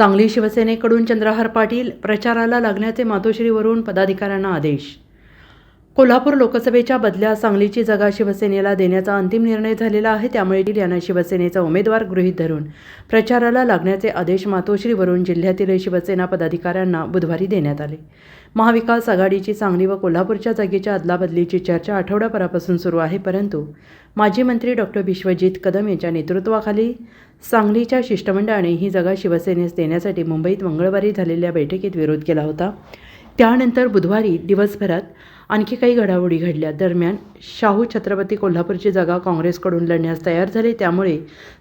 सांगली शिवसेनेकडून चंद्रहार पाटील प्रचाराला लागण्याचे मातोश्रीवरून पदाधिकाऱ्यांना आदेश कोल्हापूर लोकसभेच्या बदल्या सांगलीची जागा शिवसेनेला देण्याचा अंतिम निर्णय झालेला आहे. त्यामुळे यांना शिवसेनेचा उमेदवार गृहीत धरून प्रचाराला लागण्याचे आदेश मातोश्रीवरून जिल्ह्यातील शिवसेना पदाधिकाऱ्यांना बुधवारी देण्यात आले. महाविकास आघाडीची सांगली व कोल्हापूरच्या जागेच्या अदलाबदलीची चर्चा आठवडाभरापासून सुरू आहे. परंतु माजी मंत्री डॉक्टर विश्वजित कदम यांच्या नेतृत्वाखाली सांगलीच्या शिष्टमंडळाने ही जागा शिवसेनेस देण्यासाठी मुंबईत मंगळवारी झालेल्या बैठकीत विरोध केला होता. त्यानंतर बुधवारी दिवसभरात आणखी काही घडामोडी घडल्या. दरम्यान शाहू छत्रपती कोल्हापूरची जागा काँग्रेसकडून लढण्यास तयार झाले. त्यामुळे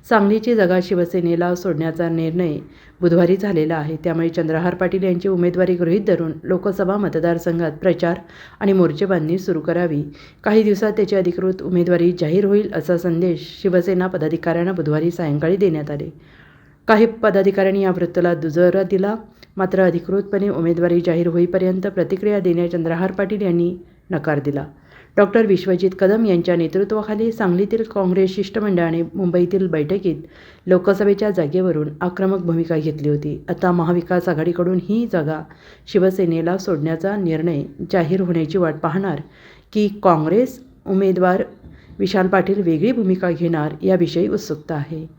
सांगलीची जागा शिवसेनेला सोडण्याचा निर्णय बुधवारी झालेला आहे. त्यामुळे चंद्रहार पाटील यांची उमेदवारी गृहीत धरून लोकसभा मतदारसंघात प्रचार आणि मोर्चेबांधणी सुरू करावी. काही दिवसात त्याची अधिकृत उमेदवारी जाहीर होईल असा संदेश शिवसेना पदाधिकाऱ्यांना बुधवारी सायंकाळी देण्यात आले. काही पदाधिकाऱ्यांनी या वृत्ताला दुजोरा दिला. मात्र अधिकृतपणे उमेदवारी जाहीर होईपर्यंत प्रतिक्रिया देण्यास चंद्रहार पाटील यांनी नकार दिला. डॉक्टर विश्वजित कदम यांच्या नेतृत्वाखाली सांगलीतील काँग्रेस शिष्टमंडळाने मुंबईतील बैठकीत लोकसभेच्या जागेवरून आक्रमक भूमिका घेतली होती. आता महाविकास आघाडीकडून ही जागा शिवसेनेला सोडण्याचा निर्णय जाहीर होण्याची वाट पाहणार की काँग्रेस उमेदवार विशाल पाटील वेगळी भूमिका घेणार याविषयी उत्सुकता आहे.